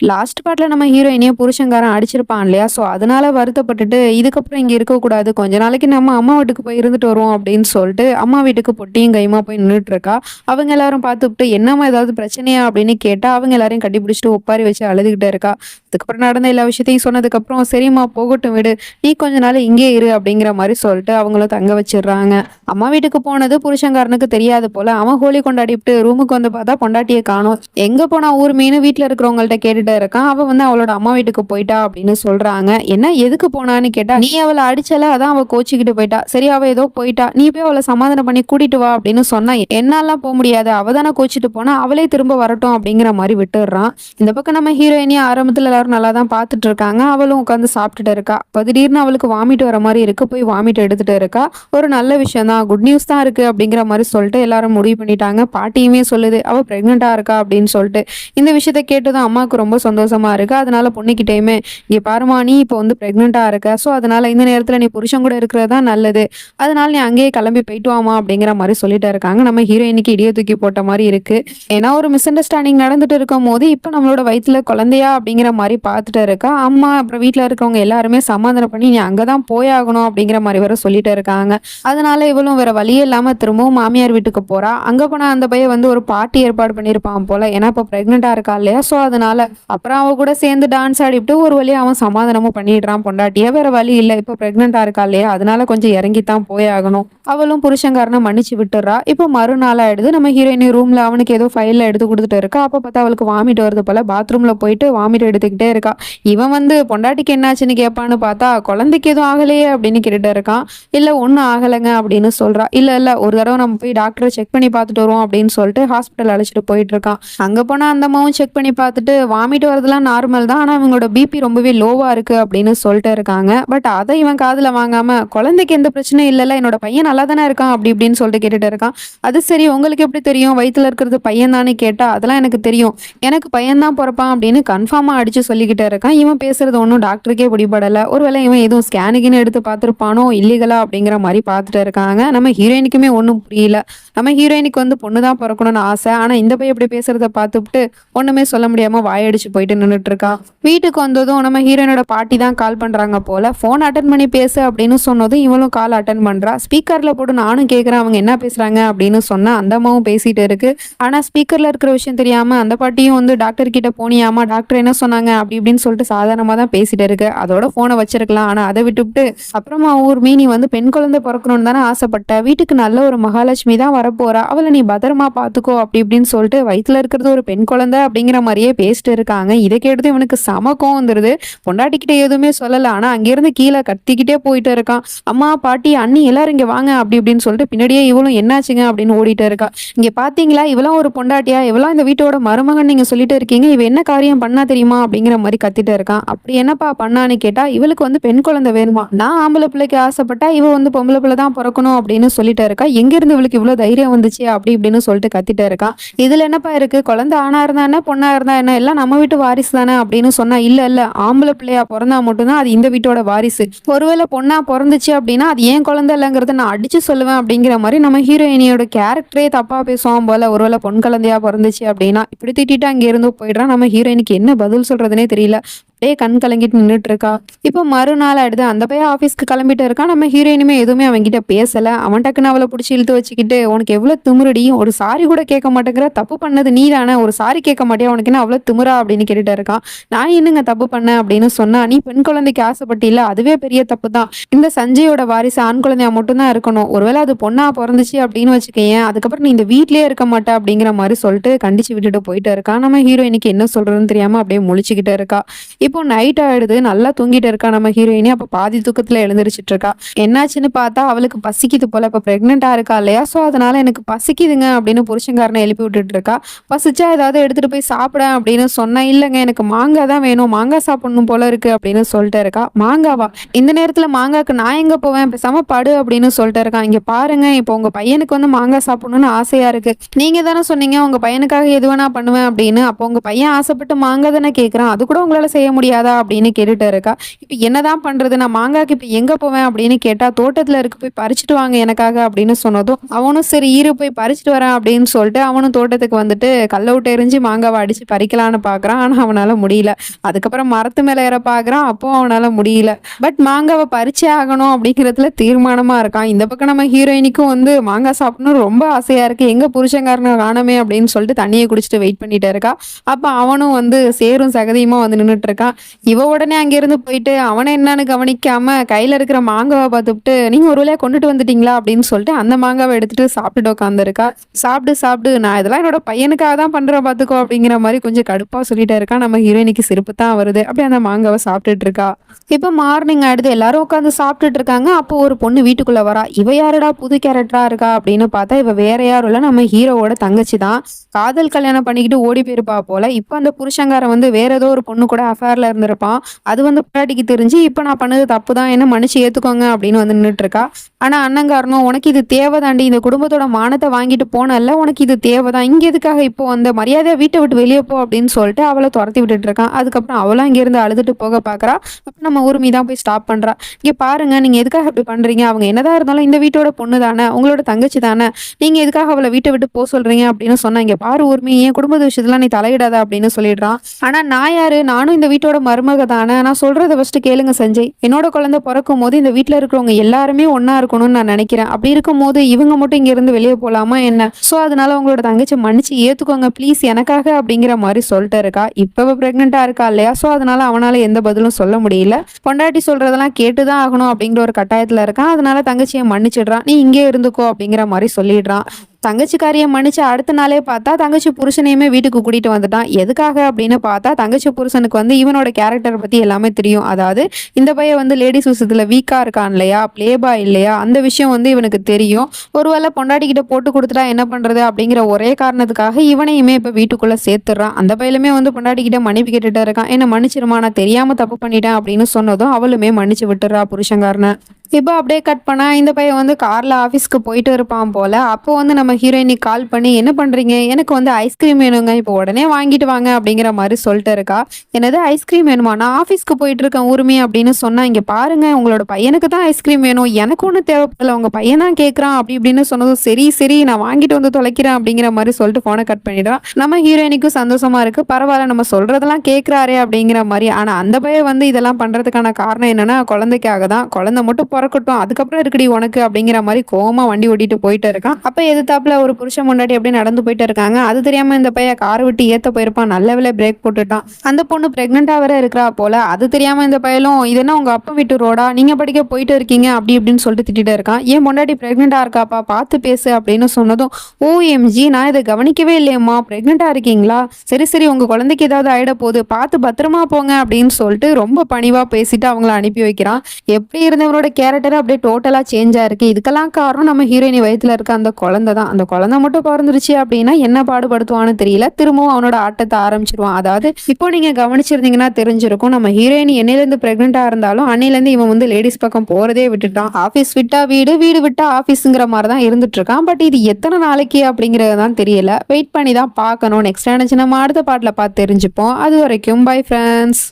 Last பாட்டில் நம்ம ஹீரோயினையும் புருஷங்காரன் அடிச்சிருப்பான் இல்லையா? So அதனால வருத்தப்பட்டுட்டு இதுக்கப்புறம் இங்கே இருக்கக்கூடாது. கொஞ்ச நாளைக்கு நம்ம அம்மா வீட்டுக்கு போய் இருந்துட்டு வருவோம் அப்படின்னு சொல்லிட்டு அம்மா வீட்டுக்கு பொட்டியும் கையுமா போய் நின்றுட்டு இருக்கா அவங்க எல்லாரும் பார்த்துக்கிட்டு என்னம்மா ஏதாவது பிரச்சனையா? அப்படின்னு கேட்டால் அவங்க எல்லாரையும் கட்டி பிடிச்சிட்டு ஒப்பாரி வச்சு அழுதுகிட்டே இருக்கா. அதுக்கப்புறம் நடந்த எல்லா விஷயத்தையும் சொன்னதுக்கப்புறம் சரிம்மா போகட்டும் விடு. நீ கொஞ்ச நாள் இங்கே இரு அப்படிங்கிற மாதிரி சொல்லிட்டு அவங்களும் தங்க வச்சிடுறாங்க. அம்மா வீட்டுக்கு போனது புருஷங்காரனுக்கு தெரியாது போல. அவன் ஹோலி கொண்டாடிட்டு ரூமுக்கு வந்து பார்த்தா பொண்டாட்டியை காணும். எங்கே போனா ஊர் மீன் வீட்டில் இருக்கிறவங்கள்ட்ட கேட்டுட்டு இருக்கான் அவ வந்து அவளோட அம்மா வீட்டுக்கு போயிட்டா அப்படின்னு சொல்றாங்க. என்ன எதுக்கு போனான்னு கேட்டா நீ அவளை அடிச்சல அதான் அவ கோச்சிக்கிட்டு போயிட்டா. சரி அவ ஏதோ போயிட்டா. நீ போய் அவளை சமாதானம் பண்ணி கூட்டிட்டு வா அப்படின்னு சொன்னா என்னாலாம் போக முடியாது. அவ தானே கோச்சிட்டு போனா அவளே திரும்ப வரட்டும் அப்படிங்கிற மாதிரி விட்டுடுறான். இந்த பக்கம் நம்ம ஹீரோயினியும் ஆரம்பத்துல எல்லாரும் நல்லா தான் பார்த்துட்டு இருக்காங்க. அவளும் உட்காந்து சாப்பிட்டுட்டு இருக்கா. திடீர்னு அவளுக்கு வாமிட் வர மாதிரி இருக்கு. போய் வாமிட் எடுத்துட்டு இருக்கா. ஒரு நல்ல விஷயம் தான். குட் நியூஸ் தான் இருக்கு அப்படிங்கிற மாதிரி சொல்லிட்டு எல்லாரும் முடிவு பண்ணிட்டாங்க. பாட்டியுமே சொல்லுது அவ பிரெக்னெண்டா இருக்கா அப்படின்னு சொல்லிட்டு. இந்த விஷயத்த கேட்டதும் அம்மாவுக்கு ரொம்ப சந்தோஷமா இருக்கு. அதனால பொண்ணுக்கிட்டேயுமே இங்க பாருமா நீ இப்போ வந்து பிரெக்னெண்டா இருக்க. ஸோ அதனால இந்த நேரத்துல நீ புருஷன் கூட இருக்கிறது தான் நல்லது. அதனால நீ அங்கேயே கிளம்பி போயிட்டு வாமா அப்படிங்கிற மாதிரி சொல்லிட்டு இருக்காங்க. நம்ம ஹீரோயினுக்கு இடிய தூக்கி போட்ட மாதிரி இருக்கு. ஏன்னா ஒரு மிஸ் அண்டர்ஸ்டாண்டிங் நடந்துட்டு இருக்கும் போது இப்போ நம்மளோட வயிற்றுல குழந்தையா அப்படிங்கிற மாதிரி பார்த்துட்டு இருக்கா? அம்மா அப்புறம் வீட்டில் இருக்கிறவங்க எல்லாருமே சமாதானம் பண்ணி நீ அங்கதான் போயாகணும் அப்படிங்கிற மாதிரி வர சொல்லிட்டு இருக்காங்க. அதனால இவளும் வேற வழியே இல்லாம திரும்பவும் மாமியார் வீட்டுக்கு போறா. அங்க போனா அந்த பையன் வந்து ஒரு பார்ட்டி ஏற்பாடு பண்ணியிருப்பான் போல. ஏன்னா இப்போ பிரெக்னெண்டா இருக்கா இல்லையா? ஸோ அதனால அப்புறம் அவள் கூட சேர்ந்து டான்ஸ் ஆடிவிட்டு ஒரு வழியாக அவன் சமாதானமும் பண்ணிடுறான் பொண்டாட்டியே. வேற வழி இல்லை. இப்போ ப்ரெக்னெண்ட்டாக இருக்கா இல்லையா? அதனால கொஞ்சம் இறங்கித்தான் போயாகணும் அவளும் புருஷங்காரனை மன்னிச்சு விட்டுறா. இப்போ மறுநாள் ஆயிடுது. நம்ம ஹீரோயினி ரூம்ல அவனுக்கு ஏதோ ஃபைல்ல எடுத்து கொடுத்துட்டு இருக்கா. அப்போ பார்த்தா அவளுக்கு வாமிட் வருது போல. பாத்ரூம்ல போயிட்டு வாமிட் எடுத்துக்கிட்டே இருக்கா. இவன் வந்து பொண்டாட்டிக்கு என்னாச்சுன்னு கேட்பான்னு பார்த்தா குழந்தைக்கு எதுவும் ஆகலையே அப்படின்னு கேட்டுட்டு இருக்கான். இல்ல ஒன்றும் ஆகலைங்க அப்படின்னு சொல்றா. இல்ல இல்ல ஒரு தடவை நம்ம போய் டாக்டரை செக் பண்ணி பார்த்துட்டு வருவோம் அப்படின்னு சொல்லிட்டு ஹாஸ்பிட்டல் அழைச்சிட்டு போயிட்டு இருக்கான். அங்க போனா அந்த அம்மாவும் செக் பண்ணி பார்த்துட்டு வாமிட் வரதுலாம் நார்மல் தான். ஆனா அவங்களோட பிபி ரொம்பவே லோவா இருக்கு அப்படின்னு சொல்லிட்டு இருக்காங்க. பட் அதை இவன் காதுல வாங்காம குழந்தைக்கு எந்த பிரச்சனையும் இல்லைல்ல. என்னோட பையன் நல்லா தானே இருக்கான் அப்படி இப்படின்னு சொல்லிட்டு கேட்டுட்டு இருக்கான். அது சரி உங்களுக்கு எப்படி தெரியும்? வயிற்றுல இருக்கிறது பையன் தானே கேட்டா அதெல்லாம் எனக்கு தெரியும். எனக்கு பையன் தான் பிறப்பான் அப்படின்னு கன்ஃபார்மாக அடிச்சு சொல்லிக்கிட்டே இருக்கான். இவன் பேசுறது ஒன்றும் டாக்டருக்கே பிடிபடல. ஒருவேளை இவன் எதுவும் ஸ்கேனுக்குன்னு எடுத்து பார்த்துருப்பானோ இல்லீகலா அப்படிங்கிற மாதிரி பார்த்துட்டு இருக்காங்க. நம்ம ஹீரோயினுக்குமே ஒன்றும் புரியல. நம்ம ஹீரோயினுக்கு வந்து பொண்ணு தான் பிறக்கணும்னு ஆசை. ஆனால் இந்த பையன் இப்படி பேசுறத பார்த்துட்டு ஒண்ணுமே சொல்ல முடியாம வாயடிச்சு போயிட்டு நின்றுட்டு இருக்கான். வீட்டுக்கு வந்ததும் நம்ம ஹீரோயினோட பாட்டி தான் கால் பண்றாங்க போல. ஃபோன் அட்டன் பண்ணி பேசு அப்படின்னு சொன்னதும் இவளும் கால் அட்டன் பண்ணுறா ஸ்பீக்கர் போட்டு நானும் கேட்குறேன் அவங்க என்ன பேசுறாங்க அப்படின்னு சொன்னா அந்த அம்மாவும் பேசிட்டு இருக்கு. ஆனா ஸ்பீக்கர்ல இருக்கிற விஷயம் தெரியாம அந்த பாட்டியும் வந்து டாக்டர் கிட்ட போனியாமா டாக்டர் என்ன சொன்னாங்க அப்படி இப்படின்னு சொல்லிட்டு சாதாரணமா தான் பேசிட்டு இருக்கு. அதோட போனை வச்சிருக்கலாம். ஆனா அதை விட்டுவிட்டு அப்புறமா ஊர் மீனி வந்து பெண் குழந்தை பிறக்கணும்னு தானே ஆசைப்பட்ட வீட்டுக்கு நல்ல ஒரு மகாலட்சுமி தான் வரப்போறா. அவளை நீ பத்திரமா பாத்துக்கோ அப்படி இப்படின்னு சொல்லிட்டு வயிற்றுல இருக்கிறது ஒரு பெண் குழந்தை அப்படிங்கிற மாதிரியே பேசிட்டு இருக்காங்க. இதை கேட்டது இவனுக்கு சமக்கம் வந்துருது. பொண்டாட்டிக்கிட்ட எதுவுமே சொல்லல. ஆனா அங்கிருந்து கீழே கத்திக்கிட்டே போயிட்டு இருக்கான். அம்மா பாட்டி அண்ணி எல்லாரும் இங்க வாங்க. அப்படி இப்படின்னு சொல்லிட்டு பின்னாடியே இவளும் என்னாச்சுங்க அப்படின்னு ஓடிட்டு இருக்கா. இங்க பாத்தீங்களா? இவளாம் ஒரு பொண்டாட்டியா? இவளாம் இந்த வீட்டோட மருமகன் நீங்க சொல்லிட்டு இருக்கீங்க. இவ என்ன காரியம் பண்ணா தெரியுமா? அப்படிங்கிற மாதிரி கத்திட்டு இருக்கான் அப்படி என்னப்பா பண்ணான்னு கேட்டா இவளுக்கு வந்து பெண் குழந்தை வேணுமா? நான் ஆம்பளை பிள்ளைக்கு ஆசைப்பட்டா இவ வந்து பொம்பளை பிள்ளை தான் பிறக்கணும் அப்படின்னு சொல்லிட்டு இருக்கா. எங்க இருந்து இவளுக்கு இவ்வளவு தைரியம் வந்துச்சு? அப்படி இப்படின்னு சொல்லிட்டு கத்திட்டு இருக்கான் இதுல என்னப்பா இருக்கு? குழந்தை ஆணா இருந்தா என்ன? பொண்ணா இருந்தா என்ன? எல்லாம் நம்ம வீட்டு வாரிசு தானே அப்படின்னு சொன்னா இல்ல இல்ல. ஆம்பளை பிள்ளையா பிறந்தா மட்டும்தான் அது இந்த வீட்டோட வாரிசு. ஒருவேளை பொண்ணா பிறந்துச்சு அப்படின்னா அது ஏன் குழந்தை இல்லைங்கிறத நான் அடித்து சொல்லுவேன் அப்படிங்கிற மாதிரி நம்ம ஹீரோயினியோட கேரக்டரே தப்பாக பேசுவோம் போல் ஒருவேளை பொன் குழந்தையாக பிறந்துச்சு அப்படின்னா இப்படி திட்டிட்டு அங்கே இருந்து போயிடுறான் நம்ம ஹீரோயினுக்கு என்ன பதில் சொல்கிறதுனே தெரியல. அப்படியே கண் கலங்கிட்டு நின்றுட்டு இருக்கா இப்போ மறுநாள் ஆயிடுது. அந்த பையன் ஆஃபீஸ்க்கு கிளம்பிட்டு இருக்கா நம்ம ஹீரோயினுமே எதுவுமே அவன்கிட்ட பேசல. அவன் டக்குன்னு அவளை பிடிச்சி இழுத்து வச்சுக்கிட்டு உனக்கு எவ்வளவு திமுறடி ஒரு சாரி கூட கேட்க மாட்டேங்கிற. தப்பு பண்ணது நீ தானே ஒரு சாரி கேட்க மாட்டியா? உனக்கு என்ன அவ்வளவு திமுறா அப்படின்னு கேட்டுட்டு இருக்கான். நான் என்னங்க தப்பு பண்ணேன் அப்படின்னு சொன்னா நீ பெண் குழந்தைக்கு ஆசைப்பட்டில அதுவே பெரிய தப்பு தான். இந்த சஞ்சயோட வாரிசு ஆண் குழந்தையா மட்டும்தான் இருக்கணும். ஒருவேளை அது பொண்ணா பிறந்துச்சு அப்படின்னு வச்சுக்கேன் அதுக்கப்புறம் நீ இந்த வீட்லயே இருக்க மாட்டே? அப்படிங்கிற மாதிரி சொல்லிட்டு கண்டிச்சு விட்டுட்டு போயிட்டு இருக்கான். நம்ம ஹீரோயினுக்கு என்ன சொல்றதுன்னு தெரியாம அப்படியே முழிச்சுக்கிட்டு இருக்கா. இப்போ நைட் ஆயிடுது நல்லா தூங்கிட்டு இருக்கா நம்ம ஹீரோயினி அப்போ பாதி தூக்கத்துல எழுந்திரிச்சிட்டு இருக்கா. என்னாச்சுன்னு பார்த்தா அவளுக்கு பசிக்குது போல. இப்போ பிரெக்னெண்டா இருக்கா இல்லையா? ஸோ அதனால எனக்கு பசிக்குதுங்க அப்படின்னு புருஷங்காரனை எழுப்பி விட்டுட்டு இருக்கா. பசிச்சா ஏதாவது எடுத்துட்டு போய் சாப்பிட அப்படின்னு சொன்னா இல்லைங்க எனக்கு மாங்காய் தான் வேணும். மாங்காய் சாப்பிடணும் போல இருக்கு அப்படின்னு சொல்லிட்டு இருக்கா. மாங்காவா? இந்த நேரத்துல மாங்காய்க்கு நான் எங்க போவேன்? பேசாம படு அப்படின்னு சொல்லிட்டு இருக்கான் இங்க பாருங்க இப்போ உங்க பையனுக்கு வந்து மாங்காய் சாப்பிடணும்னு ஆசையா இருக்கு. நீங்க தானே சொன்னீங்க உங்க பையனுக்காக எது வேணா பண்ணுவேன் அப்படின்னு. அப்போ உங்க பையன் ஆசைப்பட்டு மாங்காய் தானே கேக்குறான். அது கூட உங்களால செய்ய முடியாதா அப்படின்னு கேட்டுட்டு இருக்கா. இப்போ என்னதான் பண்றது? நான் மாங்காய்க்கு இப்போ எங்க போவேன் அப்படின்னு கேட்டா தோட்டத்துல இருக்கு போய் பறிச்சுட்டு வாங்க எனக்காக அப்படின்னு சொன்னதும் அவனும் சரி ஈரு போய் பறிச்சுட்டு வரேன் அப்படின்னு சொல்லிட்டு அவனும் தோட்டத்துக்கு வந்துட்டு கல்ல விட்டு எரிஞ்சு மாங்காவை அடிச்சு பறிக்கலான்னு பாக்குறான். ஆனா அவனால முடியல. அதுக்கப்புறம் மரத்து மேல ஏற பாக்குறான். அப்போ அவனால முடியல. பட் மாங்காவை பறிச்சே ஆகணும் அப்படிங்கிறதுல தீர்மானமா இருக்கான். இந்த பக்கம் நம்ம ஹீரோயினிக்கும் வந்து மாங்காய் சாப்பிடணும் ரொம்ப ஆசையா இருக்கு. எங்க புருஷங்காரனை காணமே அப்படின்னு சொல்லிட்டு தண்ணியை குடிச்சிட்டு வெயிட் பண்ணிட்டு இருக்கா. அப்ப அவனும் வந்து சேரும் சகதியுமா வந்து நின்றுட்டு இருக்கான் இவ உடனே அங்கிருந்து போயிட்டு அவனை என்னன்னு கவனிக்காம கையில இருக்கிற மாங்காவை பார்த்துட்டு நீங்க ஒரு வேலையா கொண்டுட்டு வந்துட்டீங்களா? அப்படின்னு சொல்லிட்டு அந்த மாங்காவை எடுத்துட்டு சாப்பிட்டுட்டு உட்காந்துருக்கா சாப்பிட்டு சாப்பிட்டு நான் இதெல்லாம் என்னோட பையனுக்காக தான் பண்றேன் பாத்துக்கோ அப்படிங்கிற மாதிரி கொஞ்சம் கடுப்பா சொல்லிட்டே இருக்கா. நம்ம ஹீரோயினுக்கு சிரிப்பு தான் வருது. அப்படியே அந்த மாங்காவை சாப்பிட்டுட்டு இருக்கா. இப்போ மார்னிங் ஆயிடுது. எல்லாரும் உட்காந்து சாப்பிட்டுட்டு இருக்காங்க. அப்போ ஒரு பொண்ணு வீட்டுக்குள்ள வரா. இவ யாருடா? புது கேரக்டரா இருக்கா? அப்படின்னு பார்த்தா இவ வேற யாரும் இல்ல. நம்ம ஹீரோவோட தங்கச்சி தான். காதல் கல்யாணம் பண்ணிக்கிட்டு ஓடி போயிருப்பா போல. இப்போ அந்த புருஷங்காரன் வந்து வேற ஏதோ ஒரு பொண்ணு கூட அஃபேர்ல இருந்திருப்பான். அது வந்து பொண்டாட்டிக்கு தெரிஞ்சு இப்போ நான் பண்ணது தப்பு தான் என்ன மன்னிச்சு ஏற்றுக்கோங்க அப்படின்னு வந்து நின்றுட்டு இருக்கா அண்ணங்காரனும் உனக்கு இது தேவைதாண்டி இந்த குடும்பத்தோட மானத்தை வாங்கிட்டு போனல உனக்கு இது தேவைதான். இங்கே எதுக்காக இப்போ அந்த மரியாதையாக வீட்டை விட்டு வெளியே போ அப்படின்னு சொல்லிட்டு அவளை துரத்தி விட்டுட்டு இருக்கான் அதுக்கப்புறம் அவளும் இங்கிருந்து அழுதுட்டு போக பாக்குறா. அப்போ நம்ம ஊர்மி தான் போய் ஸ்டாப் பண்றா. இங்க பாருங்க நீங்க எதுக்காக இப்படி பண்றீங்க? அவங்க என்னதான் இருந்தாலும் இந்த வீட்டோட பொண்ணு தானே உங்களோட தங்கச்சி தானே. நீங்க எதுக்காக அவளை வீட்டை விட்டு போக சொல்கிறீங்க அப்படின்னு சொன்னா இங்க பாரு ஊர்மி என் குடும்ப விஷயத்துல நீ தலையிடாத அப்படின்னு சொல்லிடுறான். ஆனா நான் யாரு? நானும் இந்த வீட்டோட மருமக தானே. நான் சொல்றத ஃபர்ஸ்ட் கேளுங்க சஞ்சய். என்னோட குழந்தை பிறக்கும் போது இந்த வீட்டில் இருக்கிறவங்க எல்லாருமே ஒன்றா இருக்கணும்னு நான் நினைக்கிறேன். அப்படி இருக்கும் போது இவங்க மட்டும் இங்க இருந்து வெளியே போலாமா என்ன? சோ அதனால உங்களோட தங்கச்சி மன்னிச்சு ஏத்துக்கோங்க ப்ளீஸ் எனக்காக அப்படிங்கிற மாதிரி சொல்லிட்டு இருக்கா. இப்ப பிரெக்னெண்டா இருக்கா இல்லையா? சோ அதனால அவனால எந்த பதிலும் சொல்ல முடியல. பொண்டாட்டி சொல்றதெல்லாம் கேட்டுதான் ஆகணும் அப்படிங்கிற ஒரு கட்டாயத்துல இருக்கான். அதனால தங்கச்சியை மன்னிச்சிடுறான். நீ இங்கே இருந்துக்கோ அப்படிங்கிற மாதிரி சொல்லிடுறான். தங்கச்சிக்காரியை மன்னிச்சு அடுத்த நாளே பார்த்தா தங்கச்சி புருஷனையுமே வீட்டுக்கு கூட்டிட்டு வந்துட்டான். எதுக்காக அப்படின்னு பார்த்தா தங்கச்சி புருஷனுக்கு வந்து இவனோட கேரக்டர் பத்தி எல்லாமே தெரியும். அதாவது இந்த பையன் வந்து லேடிஸ் விஷயத்துல வீக்கா இருக்கான் இல்லையா? பிளேபா இல்லையா? அந்த விஷயம் வந்து இவனுக்கு தெரியும். ஒருவேளை பொண்டாட்டிக்கிட்ட போட்டு கொடுத்துட்டா என்ன பண்றது அப்படிங்கிற ஒரே காரணத்துக்காக இவனையுமே இப்ப வீட்டுக்குள்ள சேர்த்துறான். அந்த பையலுமே வந்து பொண்டாட்டிக்கிட்ட மன்னிப்பு கேட்டுட்டு இருக்கான். என்ன மன்னிச்சிருமா? நான் தெரியாம தப்பு பண்ணிட்டேன் அப்படின்னு சொன்னதும் அவளுமே மன்னிச்சு விட்டுறா புருஷங்காரனை இப்போ அப்படியே கட் பண்ணால் இந்த பையன் வந்து காரில் ஆஃபீஸ்க்கு போயிட்டு இருப்பான் போல். அப்போ வந்து நம்ம ஹீரோயினி கால் பண்ணி என்ன பண்ணுறீங்க எனக்கு வந்து ஐஸ்கிரீம் வேணுங்க. இப்போ உடனே வாங்கிட்டு வாங்க அப்படிங்கிற மாதிரி சொல்லிட்டு இருக்கா. என்னது ஐஸ்கிரீம் வேணுமா? நான் ஆஃபீஸ்க்கு போயிட்டு இருக்கேன் உரிமை அப்படின்னு சொன்னால் இங்கே பாருங்கள் உங்களோட பையனுக்கு தான் ஐஸ்கிரீம் வேணும். எனக்கு ஒன்றும் தேவைப்படல. உங்கள் பையன் தான் கேட்குறான் அப்படி இப்படின்னு சொன்னதும் சரி சரி நான் வாங்கிட்டு வந்து தொலைக்கிறேன் அப்படிங்கிற மாதிரி சொல்லிட்டு ஃபோனை கட் பண்ணிடுறான் நம்ம ஹீரோயினிக்கும் சந்தோஷமாக இருக்குது பரவாயில்ல நம்ம சொல்கிறதெல்லாம் கேட்குறாரே அப்படிங்கிற மாதிரி. ஆனால் அந்த பையன் வந்து இதெல்லாம் பண்ணுறதுக்கான காரணம் என்னென்னா குழந்தைக்காக தான். குழந்தை மட்டும் பிறக்கட்டும் அதுக்கப்புறம் இருக்குடி உனக்கு அப்படிங்கிற மாதிரி கோவமாக வண்டி ஓட்டிட்டு போயிட்டு இருக்கான். அப்ப எதிர்த்தாப்புல ஒரு புருஷன் முன்னாடி அப்படியே நடந்து போயிட்டு இருக்காங்க. அது தெரியாம இந்த பையன் கார் விட்டு ஏத்த போயிருப்பான். நல்ல வேலை பிரேக் போட்டுட்டான். அந்த பொண்ணு பிரெக்னெண்டா வேற இருக்கிறா போல. அது தெரியாம இந்த பையலும் இதுனா உங்கள் உங்க அப்பா வீட்டு ரோடா நீங்க படிக்க போயிட்டு இருக்கீங்க. அப்படி இப்படின்னு சொல்லிட்டு திட்டிட்டு இருக்கான். ஏன் பொண்டாட்டி பிரெக்னெண்டா இருக்காப்பா? பார்த்து பேசு. அப்படின்னு சொன்னதும் ஓஎம்ஜி நான் இதை கவனிக்கவே இல்லையம்மா. ப்ரெக்னெண்ட்டாக இருக்கீங்களா? சரி சரி உங்க குழந்தைக்கு ஏதாவது ஆயிட போகுது. பார்த்து பத்திரமா போங்க. அப்படின்னு சொல்லிட்டு ரொம்ப பணிவா பேசிட்டு அவங்கள அனுப்பி வைக்கிறான். எப்படி இருந்தவனோட கேரக்டர் அப்படியே டோட்டலாக சேஞ்ச் ஆயிருக்கு. இதுக்கெல்லாம் காரணம் நம்ம ஹீரோயினி வயித்துல இருக்க அந்த குழந்தை தான். அந்த குழந்தை மட்டும் பிறந்துருச்சு அப்படின்னா என்ன பாடுபடுத்துவான்னு தெரியல. திரும்பவும் அவனோட ஆட்டத்தை ஆரம்பிச்சிருவான். அதாவது இப்போ நீங்க கவனிச்சிருந்தீங்கன்னா தெரிஞ்சிருக்கும். நம்ம ஹீரோயின் என்னையிலேருந்து பிரெக்னெண்டா இருந்தாலும் அன்னையிலேருந்து இவன் வந்து லேடிஸ் பக்கம் போறதே விட்டுட்டான். ஆஃபீஸ் விட்டா வீடு வீடு விட்டா ஆஃபீஸுங்கிற மாதிரி தான் இருந்துட்டு இருக்கான் பட் இது எத்தனை நாளைக்கு அப்படிங்கிறது தான் தெரியல. வெயிட் பண்ணி தான் பார்க்கணும் நெக்ஸ்ட் நினைச்சு நம்ம அடுத்த பாட்டில் பார்த்து தெரிஞ்சுப்போம். அது வரைக்கும் பை ஃப்ரெண்ட்ஸ்